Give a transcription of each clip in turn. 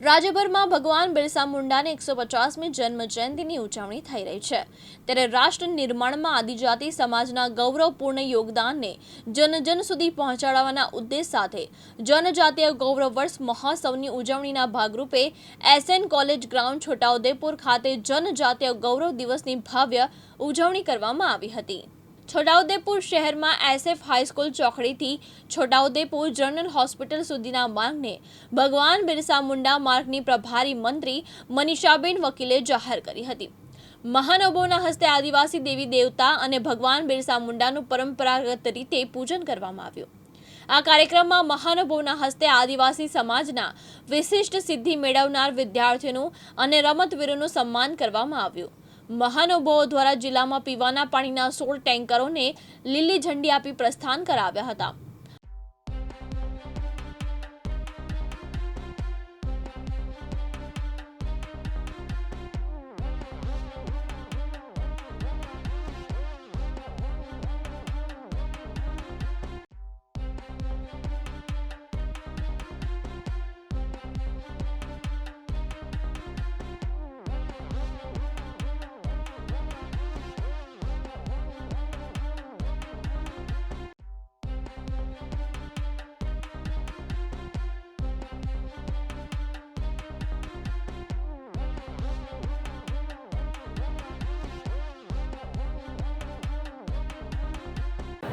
રાજ્યભરમાં ભગવાન બિરસા મુંડાની એકસો પચાસમી જન્મ જયંતિની ઉજવણી થઈ રહી છે. ત્યારે રાષ્ટ્ર નિર્માણમાં આદિજાતિ સમાજના ગૌરવપૂર્ણ યોગદાનને જન જન સુધી પહોંચાડવાના ઉદ્દેશ સાથે જનજાતીય ગૌરવ વર્ષ મહોત્સવની ઉજવણીના ભાગરૂપે એસએન કોલેજ ગ્રાઉન્ડ છોટાઉદેપુર ખાતે જનજાતીય ગૌરવ દિવસની ભવ્ય ઉજવણી કરવામાં આવી હતી. છોટાઉદેપુર શહેરમાં એસએફ હાઈસ્કૂલ ચોકડીથી છોટાઉદેપુર જનરલ હોસ્પિટલ સુધીના માર્ગને ભગવાન બિરસા મુંડા માર્ગની પ્રભારી મંત્રી મનીષાબેન વકીલે જાહેર કરી હતી. મહાનુભાવોના હસ્તે આદિવાસી દેવી દેવતા અને ભગવાન બિરસા મુંડાનું પરંપરાગત રીતે પૂજન કરવામાં આવ્યું. આ કાર્યક્રમમાં મહાનુભાવોના હસ્તે આદિવાસી સમાજના વિશિષ્ટ સિદ્ધિ મેળવનાર વિદ્યાર્થીઓનું અને રમતવીરોનું સન્માન કરવામાં આવ્યું. મહાનુભાવો દ્વારા જિલ્લામાં પીવાના પાણીના સોળ ટેન્કરોને લીલી ઝંડી આપી પ્રસ્થાન કરાવ્યા હતા.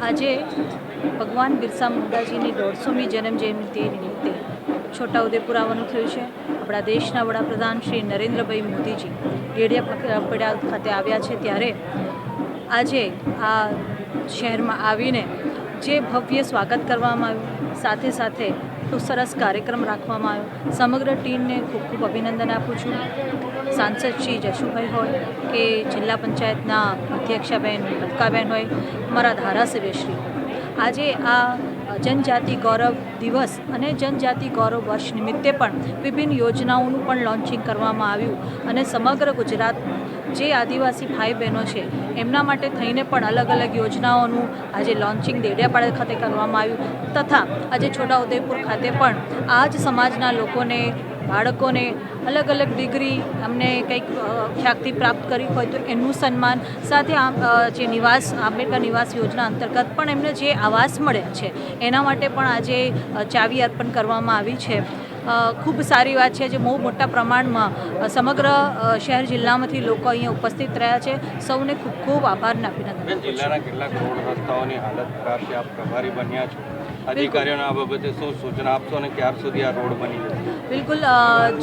આજે ભગવાન બિરસા મુંડાજીની દોઢસોમી જન્મ જયંતિ નિમિત્તે છોટાઉદેપુર આવવાનું થયું છે. આપણા દેશના વડાપ્રધાન શ્રી નરેન્દ્રભાઈ મોદીજી ડેડિયા પડા ખાતે આવ્યા છે. ત્યારે આજે આ શહેરમાં આવીને જે ભવ્ય સ્વાગત કરવામાં આવ્યું. સાથે સાથે એટલું સરસ કાર્યક્રમ રાખવામાં આવ્યો. સમગ્ર ટીમને ખૂબ ખૂબ અભિનંદન આપું છું. સાંસદ શ્રી જશુભાઈ હોય કે જિલ્લા પંચાયતના અધ્યક્ષાબેન રત્કાબેન હોય મારા ધારાસભ્યશ્રી આજે આ જનજાતિ ગૌરવ દિવસ અને જનજાતિ ગૌરવ વર્ષ નિમિત્તે પણ વિભિન્ન યોજનાઓનું પણ લોન્ચિંગ કરવામાં આવ્યું અને સમગ્ર ગુજરાત જે આદિવાસી ભાઈ બહેનો છે, એમના માટે થઈને પણ અલગ અલગ યોજનાઓનું આજે લોન્ચિંગ દેડિયાપાડા ખાતે કરવામાં આવ્યું. તથા આજે છોટાઉદેપુર ખાતે પણ આ જ સમાજના લોકોને, બાળકોને અલગ અલગ ડિગ્રી અમને કંઈક ખ્યાતિ પ્રાપ્ત કરી હોય તો એનું સન્માન, સાથે આ જે નિવાસ, આંબેડકર નિવાસ યોજના અંતર્ગત પણ એમને જે આવાસ મળ્યા છે, એના માટે પણ આજે ચાવી અર્પણ કરવામાં આવી છે. ખૂબ સારી વાત છે જે બહુ મોટા પ્રમાણમાં સમગ્ર શહેર જિલ્લામાંથી લોકો અહીંયા ઉપસ્થિત રહ્યા છે. સૌને ખૂબ ખૂબ આભારને અભિનંદન જિલ્લાના કેટલાક રોડ રસ્તાઓની હાલત આપ પ્રભારી બન્યા છો. અધિકારીઓને આ બાબતે શું સૂચના આપશો અને ક્યાર સુધી આ રોડ બની જશે બિલકુલ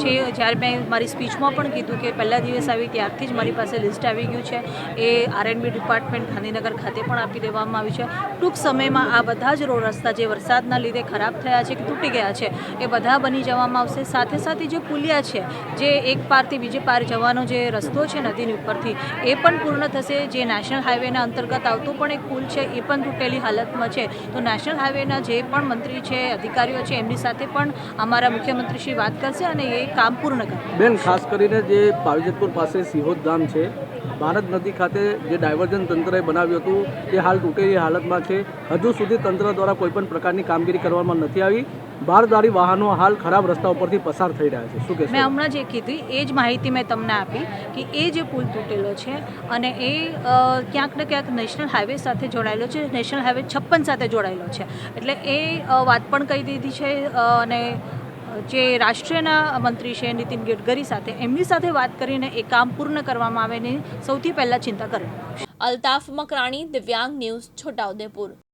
છે જ્યારે મેં મારી સ્પીચમાં પણ કીધું કે પહેલા દિવસ આવી ત્યારથી જ મારી પાસે લિસ્ટ આવી ગયું છે. એ આરએનબી ડિપાર્ટમેન્ટ ગાંધીનગર ખાતે પણ આપી દેવામાં આવ્યું છે. ટૂંક સમયમાં આ બધા જ રોડ રસ્તા જે વરસાદના લીધે ખરાબ થયા છે કે તૂટી ગયા છે એ બધા બની જવામાં આવશે. સાથે સાથે જે પુલિયા છે જે એક પારથી બીજે પાર જવાનો જે રસ્તો છે નદીની ઉપરથી એ પણ પૂર્ણ થશે. જે નેશનલ હાઈવેના અંતર્ગત આવતો પણ એક પુલ છે એ પણ તૂટેલી હાલતમાં છે. તો નેશનલ હાઈવેના જે પણ મંત્રી છે, અધિકારીઓ છે, એમની સાથે પણ અમારા મુખ્યમંત્રીશ્રી વાત કરશે અને એ કામ પૂર્ણ કરશે. બેન, ખાસ કરીને જે પાવીજતપુર પાસે સિહોદ ગામ છે ભારત નદી ખાતે જે ડાયવર્ઝન તંત્રએ બનાવ્યું હતું તે હાલ તૂટેલી હાલતમાં છે. હજુ સુધી તંત્ર દ્વારા કોઈપણ પ્રકારની કામગીરી કરવામાં નથી આવી. બારદારી વાહનો હાલ ખરાબ રસ્તા ઉપરથી પસાર થઈ રહ્યા છે. શું કે મેં હમણાં જે કીધી, એ જ માહિતી મેં તમને આપી કે એ જે પુલ તૂટેલો છે અને એ ક્યાંક ને ક્યાંક નેશનલ હાઈવે સાથે જોડાયેલો છે, નેશનલ હાઈવે છપ્પન સાથે જોડાયેલો છે. એટલે એ વાત પણ કહી દીધી છે અને જે રાષ્ટ્રીયના મંત્રી છે નીતિન ગડકરી સાથે, એમની સાથે વાત કરીને એ કામ પૂર્ણ કરવામાં આવે ને સૌથી પહેલાં ચિંતા કરે. અલ્તાફ મકરાણી, દિવ્યાંગ ન્યૂઝ, છોટાઉદેપુર.